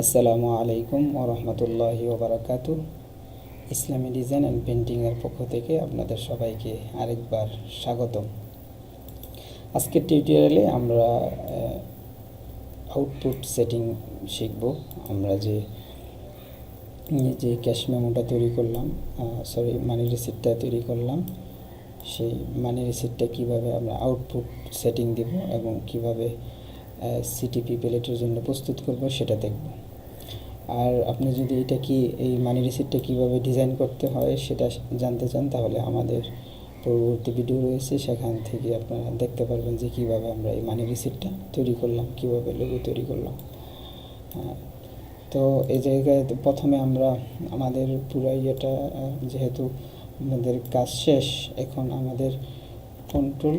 আসসালামু আলাইকুম ও রহমতুল্লাহি ওবরাকাত ইসলামী ডিজাইন অ্যান্ড পেন্টিংয়ের পক্ষ থেকে আপনাদের সবাইকে আরেকবার স্বাগতম। আজকের টিউটোরিয়ালে আমরা আউটপুট সেটিং শিখব। আমরা যে যে ক্যাশ মেমোটা তৈরি করলাম সরি মানি রিসিপ্টটা তৈরি করলাম, সেই মানি রিসিপ্টটা কীভাবে আমরা আউটপুট সেটিং দিব এবং কীভাবে সিটিপি প্লেটের জন্য প্রস্তুত করব সেটা দেখব। আর আপনি যদি এটা কি, এই মানি রিসিপ্টটা কীভাবে ডিজাইন করতে হয় সেটা জানতে চান, তাহলে আমাদের পরবর্তী ভিডিও রয়েছে, সেখান থেকে আপনারা দেখতে পারবেন যে কীভাবে আমরা এই মানি রিসিপ্টটা তৈরি করলাম, কীভাবে লোগো তৈরি করলাম। তো এই জায়গায় প্রথমে আমরা আমাদের পুরো ইয়েটা যেহেতু আমাদের কাজ শেষ, এখন আমাদের কন্ট্রোল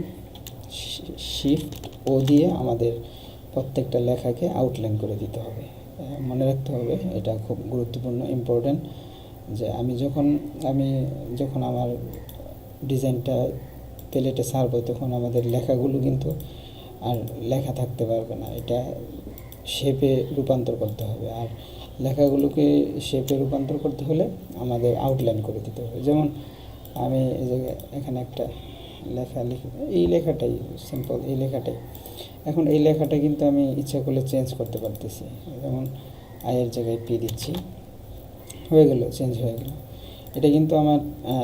শিফট ও দিয়ে আমাদের প্রত্যেকটা লেখাকে আউটলাইন করে দিতে হবে। মনে রাখতে হবে, এটা খুব গুরুত্বপূর্ণ ইম্পর্ট্যান্ট যে আমি যখন আমি যখন আমার ডিজাইনটা প্লেটে ছাড়বো তখন আমাদের লেখাগুলো কিন্তু আর লেখা থাকতে পারবে না, এটা শেপে রূপান্তর করতে হবে, আর লেখাগুলোকে শেপে রূপান্তর করতে হলে আমাদের আউটলাইন করে দিতে হবে, যেমন আমি এখানে একটা লেখা লিখি, এই লেখাটাই সিম্পল এই লেখাটাই। এখন এই লেখাটা কিন্তু আমি ইচ্ছা করলে চেঞ্জ করতে পারতেছি। যেমন আয়ের জায়গায় পি দিচ্ছি। হয়ে গেল চেঞ্জ হয়ে গেল। এটা কিন্তু আমার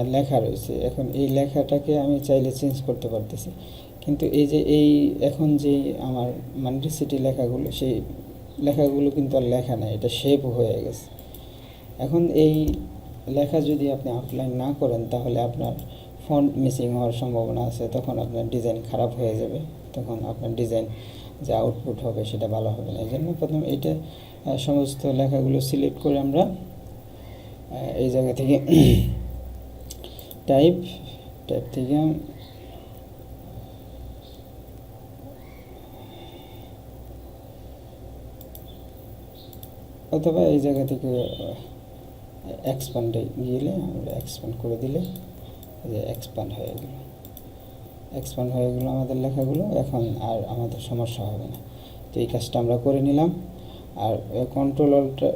লেখা রয়েছে। এখন এই লেখাটাকে আমি চাইলে চেঞ্জ করতে পারতেছি। কিন্তু এই যে এই এখন যে আমার মান্ডি সিটি লেখাগুলো, সেই লেখাগুলো কিন্তু আর লেখা নাই। এটা শেপ হয়ে গেছে। এখন এই লেখা যদি আপনি আউটলাইন না করেন, তাহলে আপনার ফন্ট মিসিং হওয়ার সম্ভাবনা আছে। তখন আপনার ডিজাইন খারাপ হয়ে যাবে। তখন আপনার ডিজাইন যে আউটপুট হবে সেটা ভালো হবে না। এই জন্য প্রথম এইটা সমস্ত লেখাগুলো সিলেক্ট করে আমরা এই জায়গা থেকে টাইপ টাইপ থেকে অথবা এই জায়গা থেকে এক্সপান্ডে গেলে আমরা এক্সপান্ড করে দিলে যে এক্সপান্ড হয়ে গেল। এক্সপান্ড হয়ে গেলো আমাদের লেখাগুলো, এখন আর আমাদের সমস্যা হবে না। তো এই কাজটা আমরা করে নিলাম। আর কন্ট্রোল অল্টা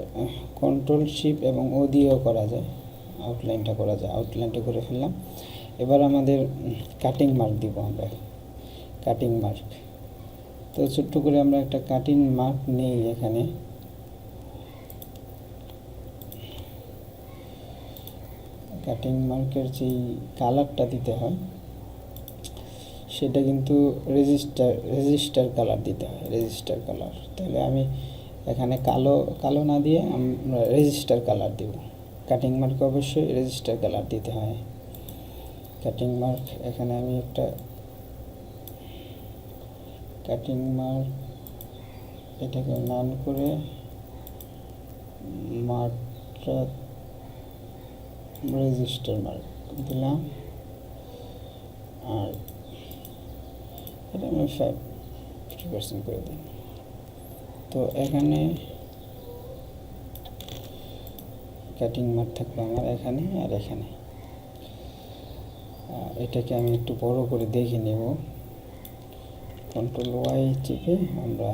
কন্ট্রোল শিপ এবং ও দিয়েও করা যায়। আউটলাইনটা করা যায়। আউটলাইনটা করে ফেললাম। এবার আমাদের কাটিং মার্ক দিব আমরা। কাটিং মার্ক তো ছোট্ট করে আমরা একটা কাটিং মার্ক নেই এখানে। কাটিং মার্কের যেই কালারটা দিতে হয় সেটা কিন্তু রেজিস্টার রেজিস্টার কালার দিতে হয় রেজিস্টার কালার তাহলে আমি এখানে কালো কালো না দিয়ে আমরা রেজিস্টার কালার দেব। কাটিং মার্ক অবশ্যই রেজিস্টার কালার দিতে হয়। কাটিং মার্ক এখানে আমি একটা কাটিং মার্ক এটাকে নান করে মার্কটা রেজিস্টার মার্ক দিলাম। আর এটা আমি ফাইভ ফিফটি পার্সেন্ট করে দিই তো এখানে কাটিং মার্ক থাকবে আমার এখানে আর এখানে। এটাকে আমি একটু বড় করে দেখে নেব। কন্ট্রোল ওয়াই চেপে আমরা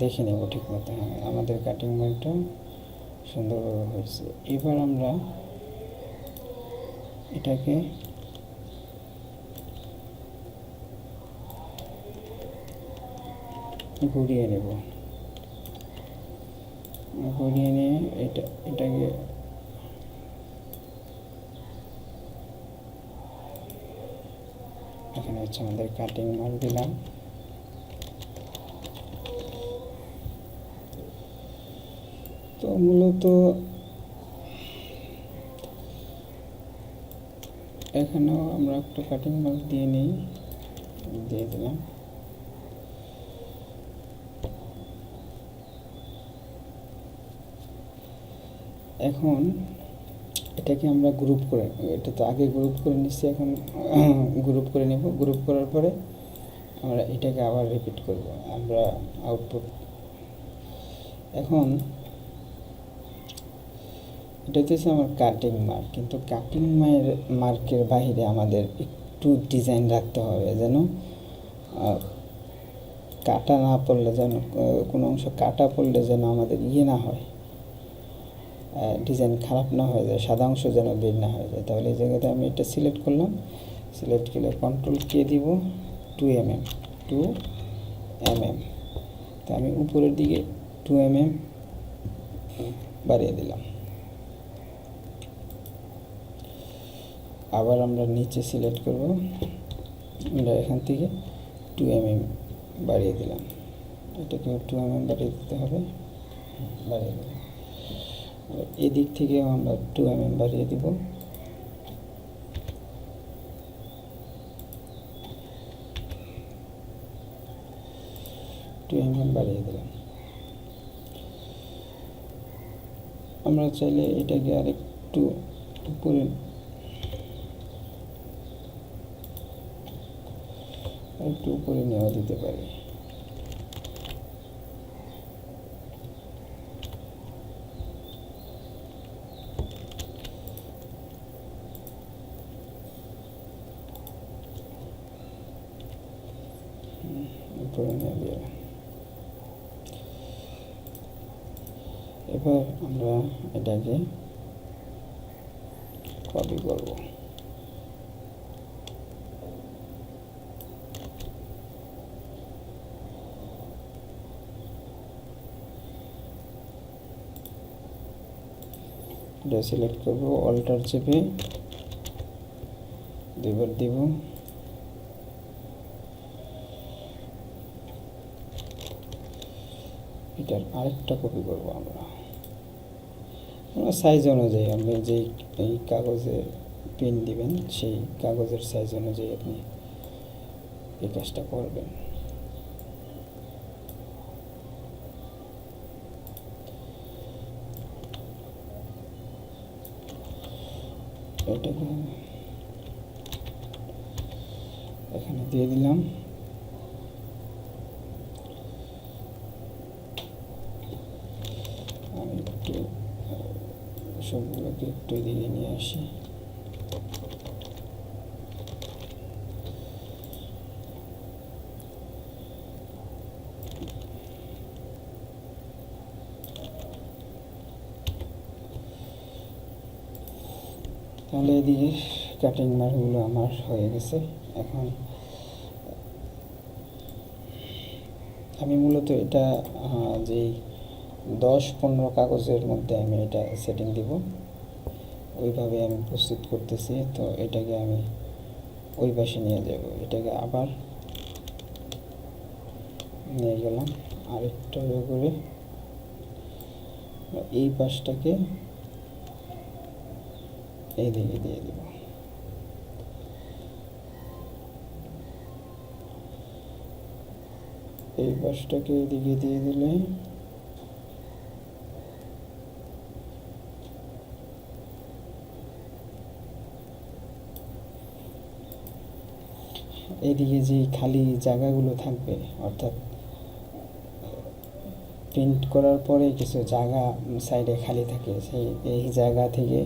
দেখে নেব ঠিক মতো হ্যাঁ আমাদের কাটিং মার্কটা সুন্দরভাবে হয়েছে। এবার আমরা এটাকে ঘুরিয়ে নেব। ঘুরিয়ে নিয়ে এটা, এটাকে এখানে হচ্ছে আমাদের কাটিং মার দিলাম। তো মূলত এখানেও আমরা একটা কাটিং মার্ক দিয়ে নিই, দিয়ে দিলাম। এখন এটাকে আমরা গ্রুপ করে এটা তো আগে গ্রুপ করে নিচ্ছি, এখন গ্রুপ করে নেব। গ্রুপ করার পরে আমরা এটাকে আবার রিপিট করব। আমরা আউটপুট এখন এটা হচ্ছে আমার কাটিং মার্ক কিন্তু কাটিং মায়ের মার্কের বাইরে আমাদের একটু ডিজাইন রাখতে হবে যেন কাটা না পড়লে যেন কোনো অংশ কাটা পড়লে যেন আমাদের ইয়ে না হয়। ডিজাইন খারাপ না হয়ে যায়, সাদা অংশ যেন বের না হয়ে যায়। তাহলে এই জায়গাতে আমি এটা সিলেক্ট করলাম। সিলেক্ট করলে কন্ট্রোল কে দিব two M M two M M তো আমি উপরের দিকে টু এম এম বাড়িয়ে দিলাম। আবার আমরা নিচে সিলেক্ট করব। আমরা এখান থেকে টু এম এম বাড়িয়ে দিলাম। এটাকে টু এম এম বাড়িয়ে দিতে হবে। বাড়িয়ে দিলাম। আর এদিক থেকেও আমরা টু এম এম বাড়িয়ে দিব। টু এম এম বাড়িয়ে দিলাম। আমরা চাইলে এটাকে আরেকটু উপরে একটু উপরে নেওয়া দিতে পারি। উপরে এবার আমরা এটাকে কপি করব। এটা সিলেক্ট করব অল্টার চেপে দুইবার দিব। এটার আরেকটা কপি করব আমরা। আমরা সাইজ অনুযায়ী আপনি যেই, এই কাগজে পেন দিবেন, সেই কাগজের সাইজ অনুযায়ী আপনি এই কাজটা করবেন। এটাকে এখানে দিয়ে দিলাম আমি একটু আহ, সবগুলোকে একটু এদিকে নিয়ে আসি। তাহলে এদিকে কাটিং মার্কগুলো আমার হয়ে গেছে। এখন আমি মূলত এটা যেই দশ পনেরো কাগজের মধ্যে আমি এটা সেটিং দিব। ওইভাবে আমি প্রস্তুত করতেছি, তো এটাকে আমি ওই পাশে নিয়ে যাব। এটাকে আবার নিয়ে গেলাম। আরেকটা ইয়ে করে এই পাশটাকে এইদিকে দিয়ে দিব। এই পাশটাকে এদিকে দিয়ে দিলে এদিকে যে খালি জায়গাগুলো থাকবে, অর্থাৎ প্রিন্ট করার পরে কিছু জায়গা সাইডে খালি থাকে, সেই এই জায়গা থেকে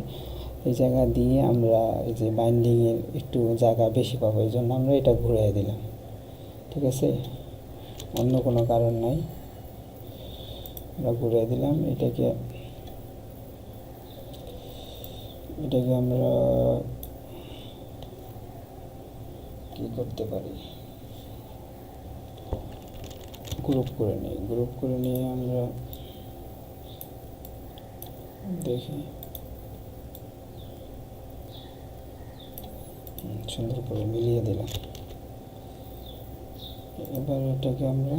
এই জায়গা দিয়ে আমরা এই যে বাইন্ডিংয়ের একটু জায়গা বেশি পাবো, এই জন্য আমরা এটা ঘুরিয়ে দিলাম। ঠিক আছে? অন্য কোনো কারণ নাই। আমরা ঘুরিয়ে দিলাম, এটাকে এটাকে আমরা কি করতে পারি। গ্রুপ করে নিই। গ্রুপ করে নিয়ে আমরা দেখি। সুন্দর করে মিলিয়ে দিলাম। এবার এটাকে আমরা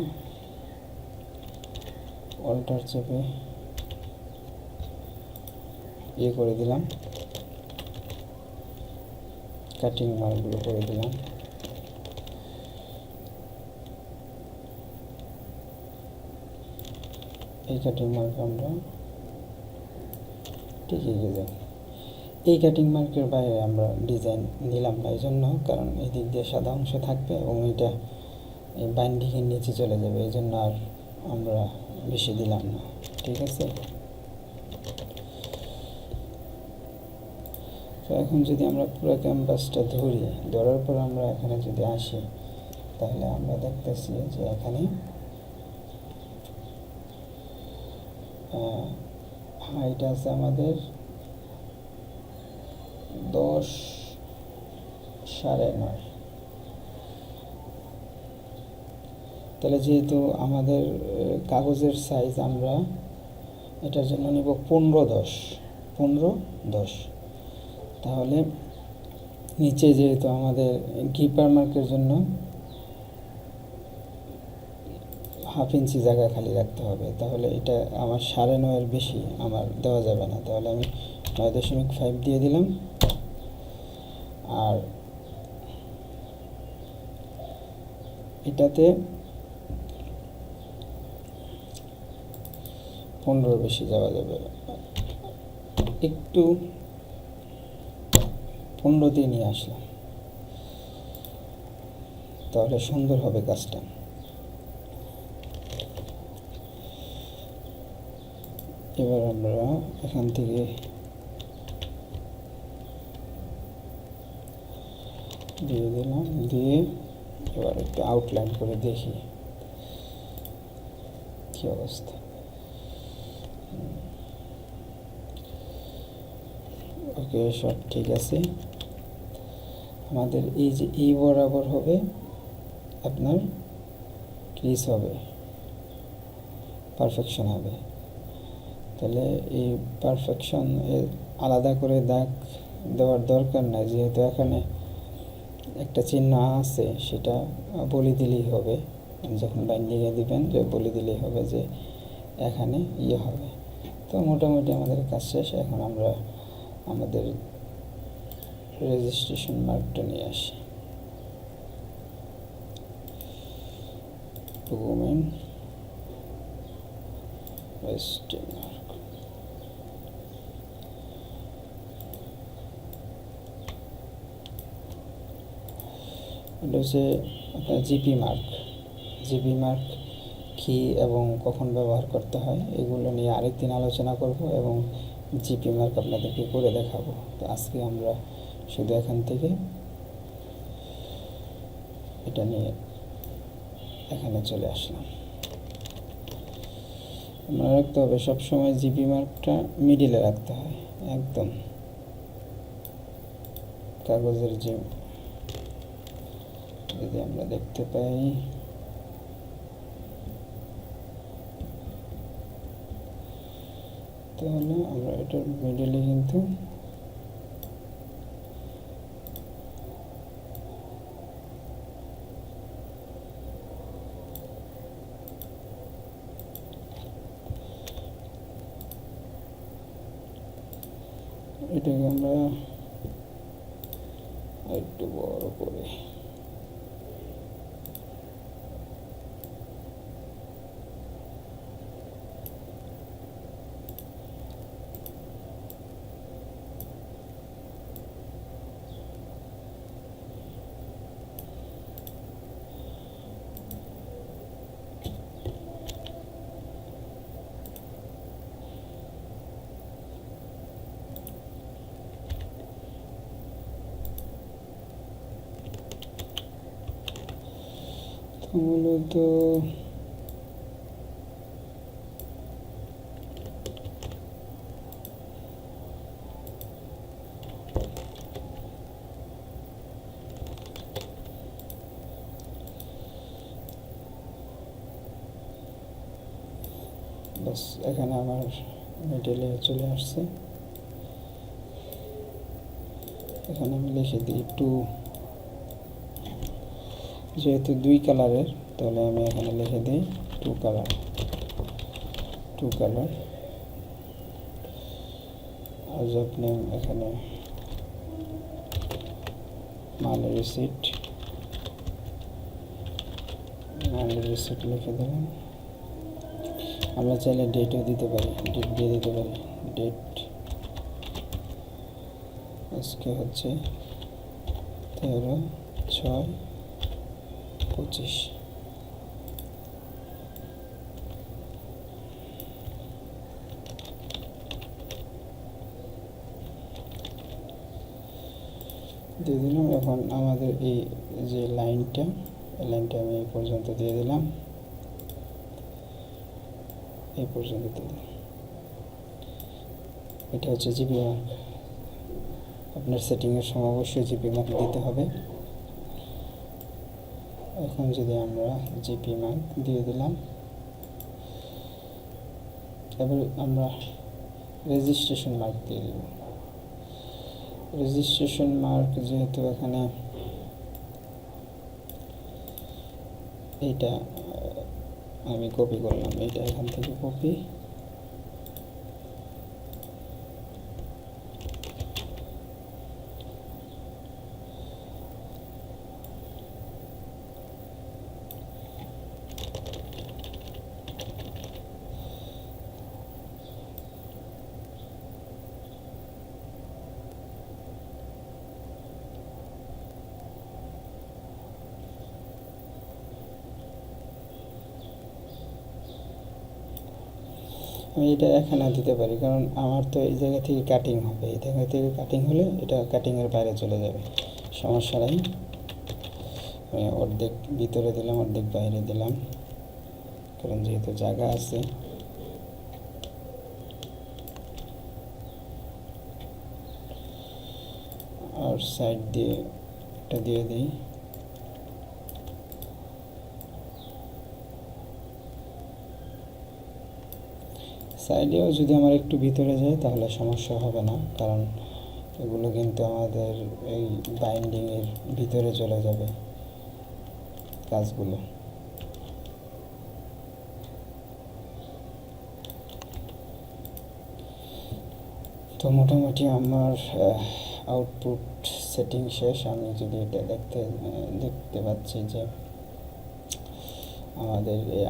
অল্টার চেপে ইয়ে করে দিলাম। কাটিং মালগুলো করে দিলাম। এই কাটিং মার্ক আমরা ঠিকই গেছে এই কাটিং মার্কের বাইরে আমরা ডিজাইন নিলাম না এই জন্য কারণ এই দিক দিয়ে সাদা অংশ থাকবে এবং এটা এই বাইন্ডিংয়ের নিচে চলে যাবে এই জন্য আর আমরা বেশি দিলাম না, ঠিক আছে? তো এখন যদি আমরা পুরো ক্যানভাসটা ধরি, ধরার পর আমরা এখানে যদি আসি, তাহলে আমরা দেখতেছি যে এখানে হাইট আছে আমাদের দশ সাড়ে নয়। তাহলে যেহেতু আমাদের কাগজের সাইজ আমরা এটার জন্য নিব পনেরো দশ পনেরো দশ। তাহলে নিচে যেহেতু আমাদের কিপার মার্কের জন্য হাফ ইঞ্চি জায়গা খালি রাখতে হবে। তাহলে এটা আমার সাড়ে নয়ের বেশি আমার দেওয়া যাবে না। তাহলে আমি নয় দশমিক ফাইভ দিয়ে দিলাম। আর এটাতে পনেরো বেশি যাওয়া যাবে। একটু পনেরো দিয়ে নিয়ে আসলাম। তাহলে সুন্দর হবে কাজটা এবার আমরা এখান থেকে দিয়ে দিলাম, দিয়ে এবার একটু আউটলাইন করে দেখি কি অবস্থা। ওকে, সব ঠিক আছে। আমাদের এই যে এই বরাবর হবে, আপনার ক্রিস হবে পারফেকশন হবে। তাহলে এই পারফেকশন আলাদা করে দাগ দেওয়ার দরকার নাই, যেহেতু এখানে একটা চিহ্ন আছে, সেটা বলে দিলেই হবে। যখন বাইন্ডিংয়ে দিবেন, যে বলে দিলেই হবে যে এখানে ইয়ে হবে। তো মোটামুটি আমাদের কাজ শেষ, এখন আমরা আমাদের রেজিস্ট্রেশন মার্কটা নিয়ে আসি। ডকুমেন্ট রেজিস্ট্রেশন এটা হচ্ছে আপনার জিপি মার্ক। জিপি মার্ক কী এবং কখন ব্যবহার করতে হয়, এগুলো নিয়ে আরেকদিন আলোচনা করব এবং জিপি মার্ক আপনাদেরকে করে দেখাবো। তো আজকে আমরা শুধু এখান থেকে এটা নিয়ে এখানে চলে আসলাম। মনে রাখতে হবে, সবসময় জিপি মার্কটা মিডিলে রাখতে হয়, একদম। কাগজের যে যদি আমরা দেখতে পাই তাহলে আমরা এটার মিডলে কিন্তু এটাকে আমরা একটু বড় করে তো মূলত বাস এখানে আমার মিডলে চলে আসছে। এখানে আমি লিখে দিই টু যেহেতু দুই কালারের, তাহলে আমি এখানে লিখে দিই টু কালার টু কালার আজ আপনি এখানে মালের রিসিট মালের রিসিট লিখে দেবেন আমরা চাইলে ডেটও দিতে পারি ডেট দিয়ে দিতে পারি। ডেট আজকে হচ্ছে তেরো, ছয় পঁচিশ দিয়ে দিলাম এখন আমাদের এই যে লাইনটা, এই লাইনটা আমি এই পর্যন্ত দিয়ে দিলাম। এই পর্যন্ত দিয়ে এটা হচ্ছে জিপি মার্ক। আপনার সেটিংয়ের সময় অবশ্যই জিপি মার্ক দিতে হবে। এখন যদি আমরা জিপি মার্ক দিয়ে দিলাম এবার আমরা রেজিস্ট্রেশন মার্ক দিয়ে দেব। রেজিস্ট্রেশন মার্ক যেহেতু এখানে এইটা আমি কপি করলাম, এইটা এখান থেকে কপি আমি এটা এখানে দিতে পারি, কারণ আমার তো এই জায়গা থেকে কাটিং হবে। এই জায়গা থেকে কাটিং হলে এটা কাটিংয়ের বাইরে চলে যাবে। সমস্যা নাই। আমি অর্ধেক ভিতরে দিলাম, অর্ধেক বাইরে দিলাম। কারণ যেহেতু জায়গা আছে। আর সাইড দিয়ে এটা দিয়ে দিই। সাইডেও যদি আমার একটু ভিতরে যায় তাহলে সমস্যা হবে না, কারণ এগুলো কিন্তু আমাদের এই বাইন্ডিংয়ের ভিতরে চলে যাবে কাজগুলো। তো মোটামুটি আমার আউটপুট সেটিং শেষ। আমি যদি এটা দেখতে দেখতে পাচ্ছি যে আমাদের এই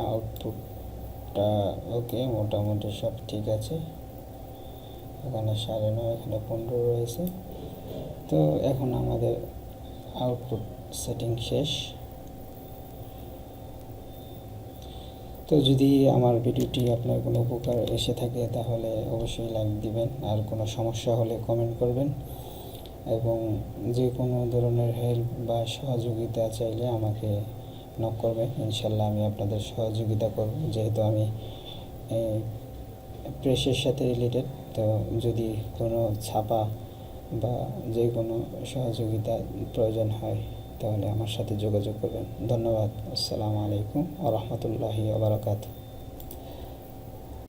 আউটপুটটা ওকে মোটামুটি সব ঠিক আছে। এখানে সাড়ে নয়, এখানে পনেরো রয়েছে। তো এখন আমাদের আউটপুট সেটিং শেষ। তো যদি আমার ভিডিওটি আপনার কোনো উপকার এসে থাকে, তাহলে অবশ্যই লাইক দিবেন। আর কোনো সমস্যা হলে কমেন্ট করবেন। এবং যে কোনো ধরনের হেল্প বা সহযোগিতা চাইলে আমাকে নক করবে ইনশাল্লাহ আমি আপনাদের সহযোগিতা করব। যেহেতু আমি প্রেসের সাথে রিলেটেড তো যদি কোনো ছাপা বা যে কোনো সহযোগিতা প্রয়োজন হয়, তাহলে আমার সাথে যোগাযোগ করবেন। ধন্যবাদ। আসসালামু আলাইকুম আ রহমতুল্লাহি আবরকাত